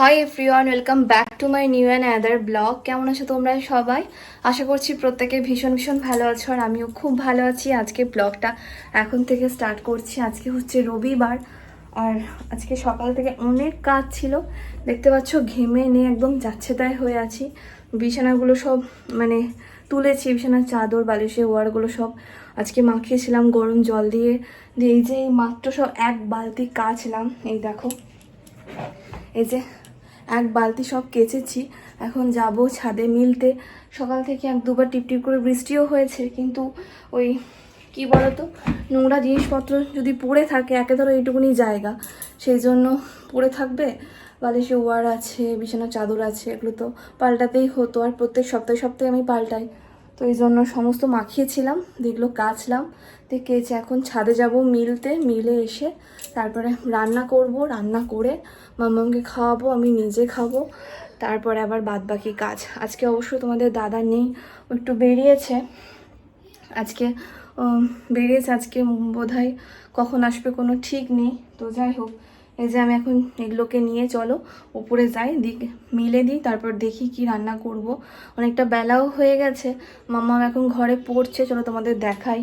Hi everyone welcome back to my new and other blog কেমন আছো তোমরা সবাই? আশা করছি প্রত্যেকে ভীষণ ভীষণ ভালো আছো আর আমিও খুব ভালো আছি। আজকে ব্লগটা এখন থেকে স্টার্ট করছি। আজকে হচ্ছে রবিবার আর আজকে সকাল থেকে অনেক কাজ ছিল। দেখতে পাচ্ছ, ঘেমে নিয়ে একদম যাচ্ছে তাই হয়ে আছি। বিছানাগুলো সব মানে তুলেছি, বিছানার চাদর বালিশে ওয়ারগুলো সব। আজকে মাখিয়েছিলাম, গরম জল দিয়ে। দিয়ে এই যে মাত্র সব এক বালতি কাচলাম। এই দেখো। এই যে এক বালতি সব কেচেছি। এখন যাব ছাদে মিলতে। সকাল থেকে এক দুবার টিপটিপ টিপ করে বৃষ্টিও হয়েছে, কিন্তু ওই কি বলতো, নোংরা জিনিসপত্র যদি পড়ে থাকে, একে ধরো এইটুকুনি জায়গা। সেই জন্য পড়ে থাকবে। বালিশে ওয়ার আছে বিছানা চাদর আছে, এগুলো তো পাল্টাতেই হতো। আর প্রত্যেক সপ্তাহে সপ্তাহে আমি পাল্টাই। তো এই জন্য সমস্ত মাখিয়েছিলাম যেগুলো কাচলাম। দিয়ে কেচে এখন ছাদে যাব মিলতে, মিলে এসে তারপরে রান্না করব, রান্না করে মামাকে খাওয়াবো, আমি নিজে খাব। তারপরে আবার বাদ বাকি কাজ। আজকে অবশ্য তোমাদের দাদা নেই, একটু বেরিয়েছে। আজকে বেরিয়েছে আজকে বোধহয়, কখন আসবে কোনো ঠিক নেই। তো যাই হোক এই যে আমি এখন এগুলোকে নিয়ে চলো, উপরে যাই, দিক, মিলে দিই, তারপর দেখি কি রান্না করব। অনেকটা বেলাও হয়ে গেছে, মাম্মা এখন ঘরে পড়ছে, চলো তোমাদের দেখাই।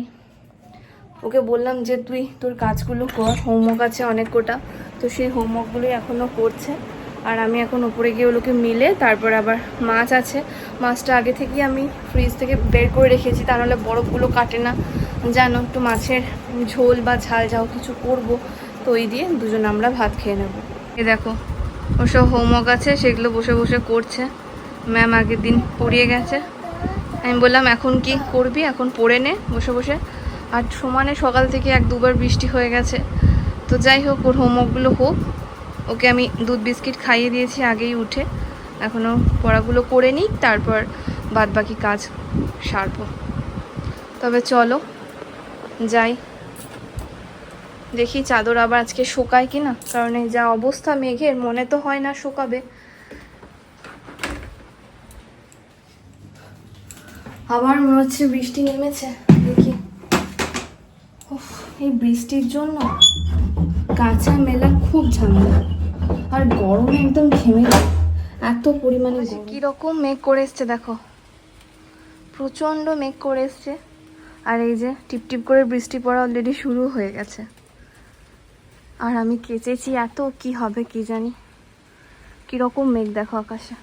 ওকে বললাম যে তুই, তোর কাজগুলো কর হোমওয়ার্ক আছে অনেক কোটা, তো সেই হোমওয়ার্কগুলোই এখনও করছে। আর আমি এখন উপরে গিয়ে ওগুলোকে মিলে, তারপর আবার মাছ আছে। মাছটা আগে থেকেই আমি ফ্রিজ থেকে বের করে রেখেছি, তা নাহলে বরফগুলো কাটে না। জানো, একটু মাছের ঝোল বা ঝাল যাও কিছু করব। তো দিয়ে দুজন আমরা ভাত খেয়ে নেব। এ দেখো ওসব হোমওয়ার্ক আছে, সেগুলো বসে বসে করছে। ম্যাম আগের দিন পড়িয়ে গেছে। আমি বললাম, এখন কি করবি? এখন পড়ে নে বসে বসে। আর সমানে সকাল থেকে এক দুবার বৃষ্টি হয়ে গেছে। তো যাই হোক, ওর হোমওয়ার্কগুলো হোক। ওকে আমি দুধ বিস্কিট খাইয়ে দিয়েছি আগেই উঠে। এখনও পড়াগুলো করে নিই, তারপর বাদ বাকি কাজ সারবো। তবে চলো, যাই। দেখি চাদর আবার আজকে শুকায় কি না কারণ এই যা অবস্থা মেঘের মনে তো হয় না শোকাবে। আবার মনে হচ্ছে বৃষ্টি নেমেছে দেখি। এই বৃষ্টির জন্য কাঁচা মেলা খুব ঝামেলা। আর গরমে একদম ঘেমে। এত পরিমাণে কীরকম মেঘ করে এসছে দেখো। প্রচণ্ড মেঘ করে এসছে। আর এই যে টিপ টিপ করে বৃষ্টি পড়া অলরেডি শুরু হয়ে গেছে। আর আমি কেচেছি, এত কি হবে কি জানি? কীরকম মেঘ দেখো আকাশে।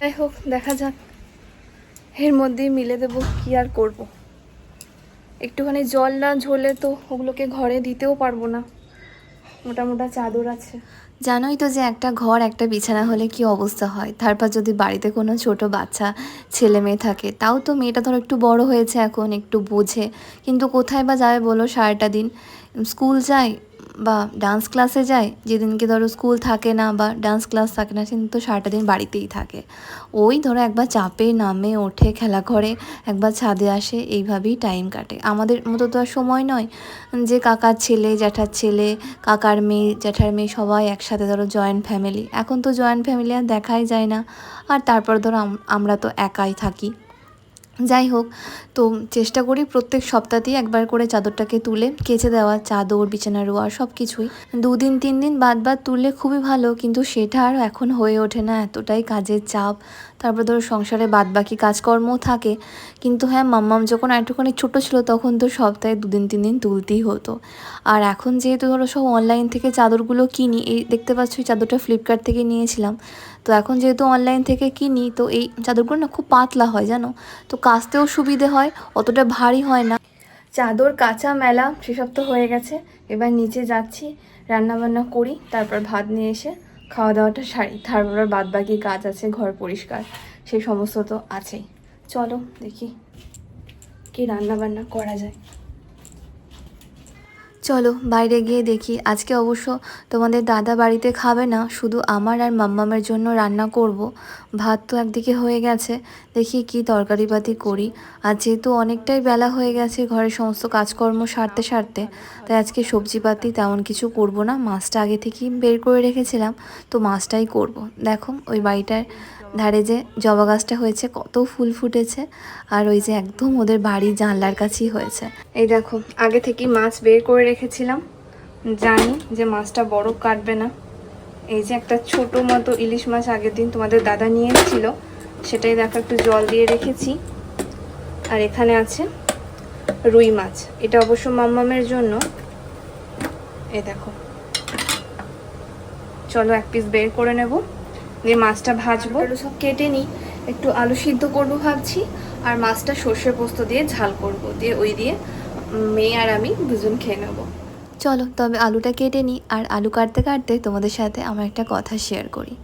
যাই হোক, দেখা যাক। এর মধ্যেই মিলে দেবো কি আর করব। একটুখানি জল না ঝোলে তো ওগুলোকে ঘরে দিতেও পারব না। মোটা মোটা চাদর আছে। জানোই তো যে একটা ঘর, একটা বিছানা হলে কি অবস্থা হয়। তারপর যদি বাড়িতে কোনো ছোট বাচ্চা, ছেলে মেয়ে থাকে, তাও তো মেয়েটা ধরো একটু বড় হয়েছে এখন, একটু বোঝে। কিন্তু কোথায় বা যাবে বলো সারাটা দিন? স্কুল যায় বা ডান্স ক্লাসে যায়, যেদিনকে ধরো স্কুল থাকে না বা ডান্স ক্লাস থাকে না, সেদিন তো সারাটা দিন বাড়িতেই থাকে। ওই ধরো একবার চাপে নামে, ওঠে খেলা করে একবার ছাদে আসে, এইভাবেই টাইম কাটে। আমাদের মতো তো আর সময় নয় যে কাকার ছেলে, জ্যাঠার ছেলে, কাকার মেয়ে, জ্যাঠার মেয়ে সবাই একসাথে ধরো জয়েন্ট ফ্যামিলি এখন তো জয়েন্ট ফ্যামিলি আর দেখাই যায় না। আর তারপর ধরো আমরা তো একাই থাকি। যাই হোক, তো চেষ্টা করি প্রত্যেক সপ্তাহতেই একবার করে চাদরটাকে তুলে কেচে দেওয়া, চাদর, বিছানা রোয়া সব কিছুই। দুদিন, তিন দিন বাদ বাদ তুললে খুবই ভালো, কিন্তু সেটা আর এখন হয়ে ওঠে না, এতটাই কাজের চাপ। তারপর ধরো সংসারে বাদ বাকি কাজকর্মও থাকে, কিন্তু হ্যাঁ মাম্মাম যখন একটুখানি ছোটো ছিল তখন তো সপ্তাহে দুদিন, তিন দিন তুলতেই হতো। আর এখন যেহেতু ধরো সব অনলাইন থেকে চাদরগুলো কিনি, এই দেখতে পাচ্ছ চাদরটা ফ্লিপকার্ট থেকে নিয়েছিলাম। তো এখন যেহেতু অনলাইন থেকে কিনি, তো এই চাদরগুলো না খুব পাতলা হয়, জানো? তো কাচতেও সুবিধে হয়, অতটা ভারী হয় না। চাদর, কাঁচা, মেলা, সেসব তো হয়ে গেছে। এবার নিচে যাচ্ছি, রান্নাবান্না করি, তারপর ভাত নিয়ে এসে খাওয়া দাওয়াটা সারি। তারপর বাদ বাকি কাজ আছে, ঘর পরিষ্কার, সেই সমস্ত তো আছেই। চলো দেখি, কি রান্নাবান্না করা যায়। চলো বাইরে গিয়ে দেখি। আজকে অবশ্য তোমাদের দাদা বাড়িতে খাবে না, শুধু আমার আর মাম্মামের জন্য রান্না করব। ভাত তো একদিকে হয়ে গেছে, দেখি কি তরকারিপাতি করি। আর যেহেতু অনেকটাই বেলা হয়ে গেছে, ঘরের সমস্ত কাজকর্ম সারতে সারতে, তাই আজকে সবজিপাতি তেমন কিছু করব না। মাছটা আগে থেকেই বের করে রেখেছিলাম, তো মাছটাই করব। দেখো, ওই বাড়িটার ধারে যে জবা গাছটা হয়েছে, কত ফুল ফুটেছে আর ওই যে একদম ওদের বাড়ি জানলার কাছেই হয়েছে। এই দেখো, আগে থেকেই মাছ বের করে রেখেছিলাম। জানি যে মাছটা বড় কাটবে না। এই যে একটা ছোট মতো ইলিশ মাছ আগের দিন তোমাদের দাদা নিয়ে এসেছিল সেটাই দেখো একটু জল দিয়ে রেখেছি। আর এখানে আছে রুই মাছ। এটা অবশ্য মাম্মামের জন্য। এই দেখো, চলো এক পিস বের করে নেব। দিয়ে মাছটা ভাজবো আলু সব কেটে নিই। একটু আলু সিদ্ধ করব ভাবছি আর মাছটা সর্ষে পোস্ত দিয়ে ঝাল করব। দিয়ে ওই দিয়ে মেয়ে আর আমি দুজন খেয়ে নেব। চলো তবে আলুটা কেটে নিই আর আলু কাটতে কাটতে তোমাদের সাথে আমার একটা কথা শেয়ার করি।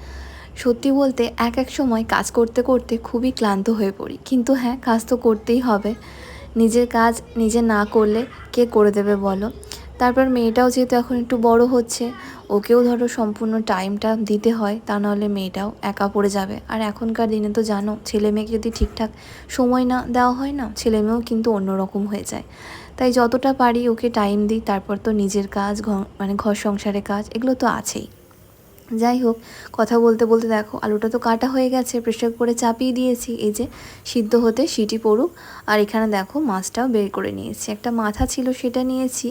সত্যি বলতে এক এক সময় কাজ করতে করতে খুবই ক্লান্ত হয়ে পড়ি। কিন্তু হ্যাঁ কাজ তো করতেই হবে। নিজের কাজ নিজে না করলে কে করে দেবে বলো? তারপর মেয়েটাও যেহেতু এখন একটু বড় হচ্ছে, ওকেও ধরো সম্পূর্ণ টাইমটা দিতে হয়, তা নাহলে মেয়েটাও একা পড়ে যাবে। আর এখনকার দিনে তো জানো, ছেলে মেয়েকে যদি ঠিকঠাক সময় না দেওয়া হয় না, ছেলে মেয়েও কিন্তু অন্যরকম হয়ে যায়। তাই যতটা পারি ওকে টাইম দিই, তারপর তো নিজের কাজ মানে ঘর সংসারের কাজ, এগুলো তো আছেই। যাই হোক কথা বলতে বলতে দেখো, আলুটা তো কাটা হয়ে গেছে প্রেশার করে চাপিয়ে দিয়েছি। এই যে সিদ্ধ হতে সিটি পড়ুক। আর এখানে দেখো মাছটাও বের করে নিয়েছি। একটা মাথা ছিল সেটা নিয়েছি,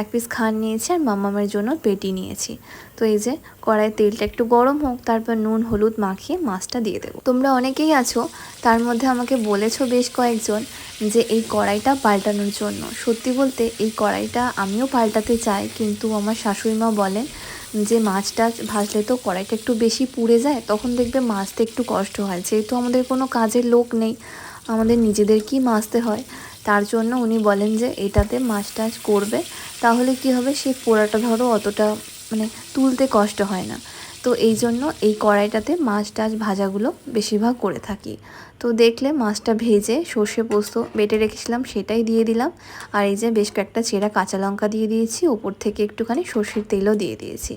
এক পিস খান নিয়েছি আর মাম্মামের জন্য পেটি নিয়েছি। তো এই যে কড়াই তেলটা একটু গরম হোক, তারপর নুন, হলুদ মাখিয়ে মাছটা দিয়ে দেবো। তোমরা অনেকেই আছো, তার মধ্যে আমাকে বলেছ বেশ কয়েকজন যে এই কড়াইটা পাল্টানোর জন্য। সত্যি বলতে এই কড়াইটা আমিও পাল্টাতে চাই, কিন্তু আমার শাশুড়ি মা বলেন যে মাছটা ভাজলে তো কড়াইটা একটু বেশি পুড়ে যায়, তখন দেখবে মাছতে একটু কষ্ট হয়। যেহেতু আমাদের কোনো কাজের লোক নেই, আমাদের নিজেদেরকেই মাছতে হয়। তার জন্য উনি বলেন যে, এটাতে মাছ টাছ করবে, তাহলে কি হবে? সেই পোড়াটা ধরো অতটা মানে তুলতে কষ্ট হয় না। তো এই জন্য এই কড়াইটাতে মাছ টাছ ভাজাগুলো বেশিরভাগ করে থাকি। তো দেখলে মাছটা ভেজে সর্ষে পোস্ত বেটে রেখেছিলাম, সেটাই দিয়ে দিলাম। আর এই যে বেশ কয়েকটা চেরা কাঁচা লঙ্কা দিয়ে দিয়েছি, ওপর থেকে একটুখানি সর্ষের তেলও দিয়ে দিয়েছি।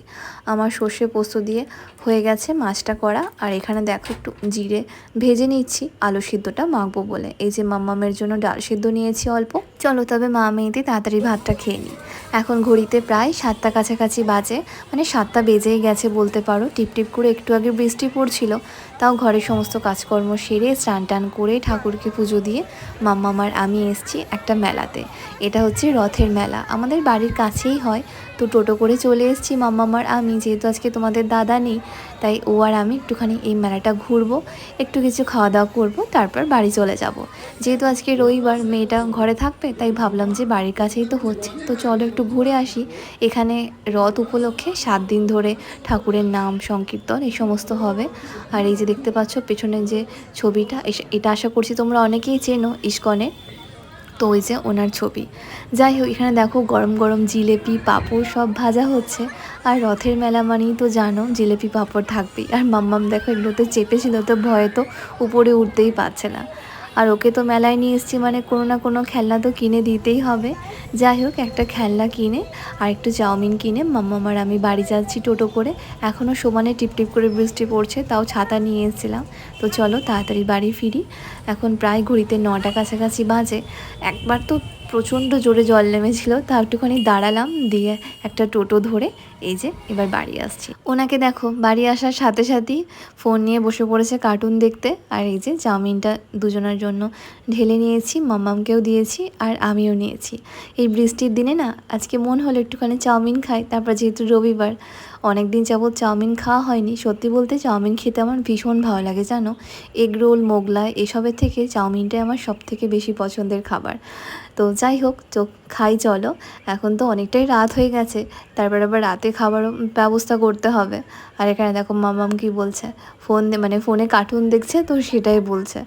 আমার সর্ষে পোস্ত দিয়ে হয়ে গেছে মাছটা করা। আর এখানে দেখো একটু জিরে ভেজে নিচ্ছি, আলু সিদ্ধটা মাখবো বলে। এই যে মাম্মামের জন্য ডাল সিদ্ধ নিয়েছি অল্প। চলো তবে মা মেয়েতে তাড়াতাড়ি ভাতটা খেয়ে নিই। এখন ঘড়িতে প্রায় সাতটা কাছাকাছি বাজে মানে সাতটা বেজেই গেছে বলতে পারো। টিপ টিপ করে একটু আগে বৃষ্টি পড়ছিল, তাও ঘরের সমস্ত কাজকর্ম সেরে স্নান টান করে ঠাকুরকে পুজো দিয়ে মাম্মামার আমি এসছি একটা মেলাতে। এটা হচ্ছে রথের মেলা। আমাদের বাড়ির কাছেই হয় তো টোটো করে চলে এসেছি মাম্মামার আমি যেহেতু আজকে তোমাদের দাদা নেই, তাই ও আর আমি একটুখানি এই মেলাটা ঘুরবো, একটু কিছু খাওয়া দাওয়া করব, তারপর বাড়ি চলে যাব। যেহেতু আজকে রবিবার, মেয়েটা ঘরে থাকবে, তাই ভাবলাম যে বাড়ির কাছেই তো হচ্ছে। তো চলো একটু ঘুরে আসি, এখানে রথ উপলক্ষে সাত দিন ধরে ঠাকুরের নাম সংকীর্তন, এই সমস্ত হবে। আর এই যে দেখতে পাচ্ছ পেছনে যে ছবিটা এটা আশা করছি তোমরা অনেকেই চেনো ইস্কনে তো ওই যে ওনার ছবি। যাই হোক, এখানে দেখো গরম গরম জিলেপি, পাঁপড় সব ভাজা হচ্ছে। আর রথের মেলা মানেই তো জানো, জিলেপি, পাঁপড় থাকবেই। আর মাম্মাম দেখো এগুলোতে চেপেছিল, তো ভয়ে তো উপরে উঠতেই পারছে না। আর ওকে তো মেলায় নিয়ে এসেছি মানে কোনো না কোনো খেলনা তো কিনে দিতেই হবে। যাই হোক, একটা খেলনা কিনে আর একটু চাউমিন কিনে। মাম্মামার আমি বাড়ি যাচ্ছি টোটো করে। এখনও সমানে টিপটিপ করে বৃষ্টি পড়ছে, তাও ছাতা নিয়ে এসেছিলাম। তো চলো তাড়াতাড়ি বাড়ি ফিরি। এখন প্রায় ঘড়িতে নটা কাছাকাছি বাজে। একবার তো প্রচণ্ড জোরে জল নেমেছিল, তা একটুখানি দাঁড়ালাম, দিয়ে একটা টোটো ধরে এই যে এবার বাড়ি আসছি। ওনাকে দেখো, বাড়ি আসার সাথে সাথেই ফোন নিয়ে বসে পড়েছে কার্টুন দেখতে, আর এই যে চাউমিনটা দুজনের জন্য ঢেলে নিয়েছি, মাম্মামকেও দিয়েছি, আর আমিও নিয়েছি। এই বৃষ্টির দিনে না, আজকে মন হলো একটুখানি চাউমিন খাই, তারপর যেহেতু রবিবার অনেক দিন যাবৎ চাউমিন খাওয়া হয়নি। সত্যি বলতে চাউমিন খেতে আমার ভীষণ ভালো লাগে, জানো? এগ রোল, মোগলাই, এসবের থেকে চাউমিনটাই আমার সব থেকে বেশি পছন্দের খাবার। তো যাই হোক, তো খাই, চলো। এখন তো অনেকটাই রাত হয়ে গেছে, তারপর আবার রাতে খাবারও ব্যবস্থা করতে হবে। আর এখানে দেখো মামাম কি বলছে, ফোন মানে ফোনে কার্টুন দেখছে তো সেটাই বলছে।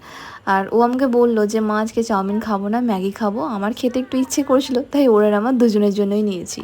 আর ও আমাকে বলল যে, মা, আজকে চাউমিন খাব না, ম্যাগি খাব। আমার খেতে একটু ইচ্ছে করেছিল, তাই ওর আমার দুজনের জন্যই নিয়েছি।